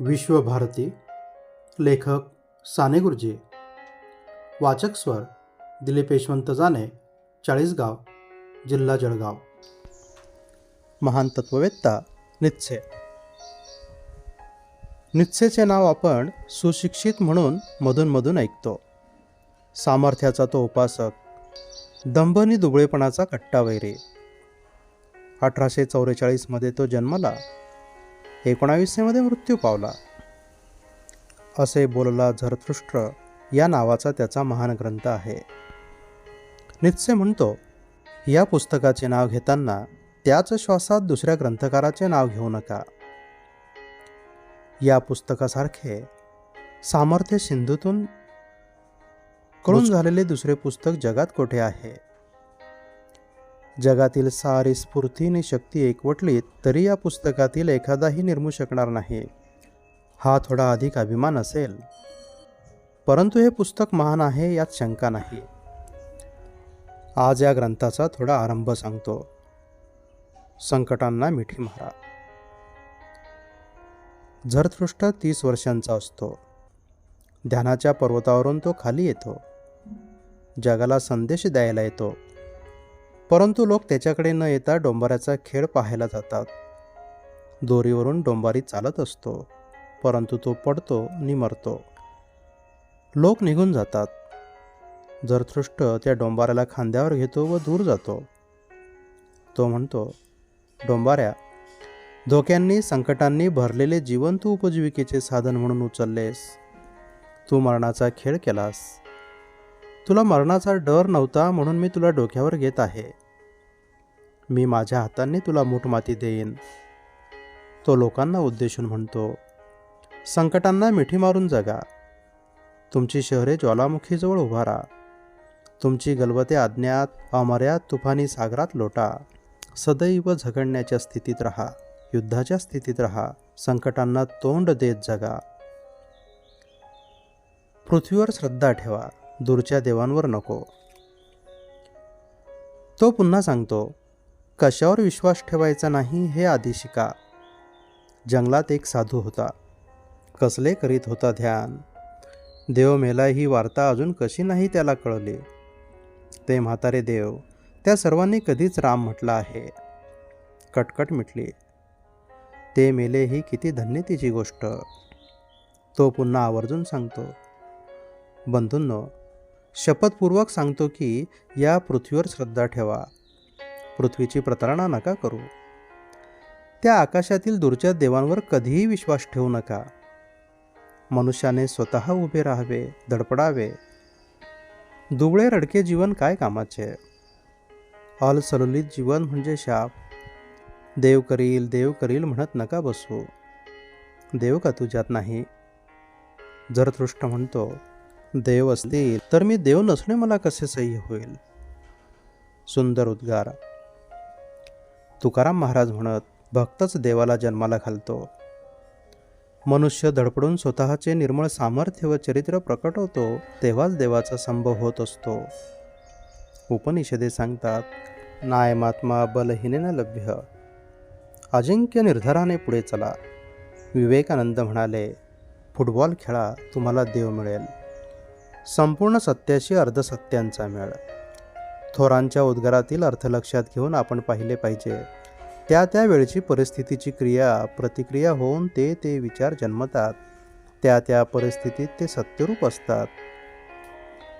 विश्वभारती लेखक साने गुरुजी वाचक स्वर दिलीप यशवंत जाने चाळीसगाव जिल्हा जळगाव. महान तत्ववेत्ता नित्से. नित्सेचे नाव आपण सुशिक्षित म्हणून मधूनमधून ऐकतो. सामर्थ्याचा तो उपासक दंभनी दुबळेपणाचा कट्टा वैरी अठराशे चौवेचाळीसमध्ये तो जन्मला. एकोणावीसशेमध्ये मृत्यू पावला. असे बोलला झरथृष्ट या नावाचा त्याचा महान ग्रंथ आहे. नित्से म्हणतो या पुस्तकाचे नाव घेताना त्याच श्वासात दुसऱ्या ग्रंथकाराचे नाव घेऊ नका. या पुस्तकासारखे सामर्थ्य सिंधूतून कळून झालेले दुसरे पुस्तक जगात कोठे आहे? जगातील सारी स्फूर्ती आणि शक्ती एकवटली तरी या पुस्तकातील एखादाही निर्मू शकणार नाही. हा थोडा अधिक अभिमान असेल. परंतु हे पुस्तक महान आहे यात शंका नाही. आज या ग्रंथाचा थोडा आरंभ सांगतो. संकटांना मिठी मारा. झरथृष्ट तीस वर्षांचा असतो. ध्यानाच्या पर्वतावरून तो खाली येतो. जगाला संदेश द्यायला येतो. परंतु लोक त्याच्याकडे न येता डोंबाऱ्याचा खेळ पाहायला जातात. दोरीवरून डोंबारी चालत असतो परंतु तो पडतो आणि मरतो लोक निघून जातात. जरथृष्ट त्या डोंबाऱ्याला खांद्यावर घेतो व दूर जातो. तो म्हणतो डोंबाऱ्या धोक्यांनी संकटांनी भरलेले जीवन तू उपजीविकेचे साधन म्हणून उचललेस. तू मरणाचा खेळ केलास. तुला मरणाचा डर नव्हता म्हणून मी तुला डोक्यावर घेत आहे. मी माझ्या हातांनी तुला मूठमाती देईन. तो लोकांना उद्देशून म्हणतो संकटांना मिठी मारून जगा. तुमची शहरे ज्वालामुखीजवळ उभारा तुमची गलबते अज्ञात अमर्याद तुफानी सागरात लोटा. सदैव झगडण्याच्या स्थितीत राहा. युद्धाच्या स्थितीत राहा. संकटांना तोंड देत जगा. पृथ्वीवर श्रद्धा ठेवा. दूरच्या देवांवर नको. तो पुन्हा सांगतो कशावर विश्वास ठेवायचा नाही हे आधी शिका. जंगलात एक साधू होता. कसले करीत होता ध्यान. देव मेला ही वार्ता अजून कशी नाही त्याला कळली. ते म्हातारे देव त्या सर्वांनी कधीच राम म्हटला आहे. कटकट मिटली. ते मेले ही किती धन्य तिची गोष्ट. तो पुन्हा आवर्जून सांगतो बंधूंनो शपथपूर्वक सांगतो की या पृथ्वीवर श्रद्धा ठेवा. पृथ्वीची प्रतारणा नका करू. त्या आकाशातील दूरच्या देवांवर कधीही विश्वास ठेवू नका. मनुष्याने स्वतः उभे राहावे धडपडावे. दुबळे रडके जीवन काय कामाचे? अलसलुलीत जीवन म्हणजे शाप. देव करील देव करील म्हणत नका बसू. देव का तुझ्यात नाही? जरतृष्ट म्हणतो देव असतील तर मी देव नसणे मला कसे सह्य होईल? सुंदर उद्गार. तुकाराम महाराज म्हणत भक्तच देवाला जन्माला घालतो. मनुष्य धडपडून स्वतःचे निर्मळ सामर्थ्य व चरित्र प्रकट होतो तेव्हाच देवाचा संभव होत असतो. उपनिषदे सांगतात नायमात्मा बलहीनेन लभ्य. अजिंक्य निर्धाराने पुढे चला. विवेकानंद म्हणाले फुटबॉल खेळा तुम्हाला देव मिळेल. संपूर्ण सत्याशी अर्धसत्यांचा मेळ. थोरांच्या उद्गारातील अर्थ लक्षात घेऊन आपण पाहिले पाहिजे. त्या त्या वेळची परिस्थितीची क्रिया प्रतिक्रिया होऊन ते ते विचार जन्मतात. त्या त्या परिस्थितीत ते सत्यरूप असतात.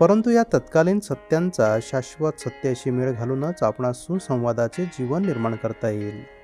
परंतु या तत्कालीन सत्यांचा शाश्वत सत्याशी मेळ घालूनच आपणास सुसंवादाचे जीवन निर्माण करता येईल.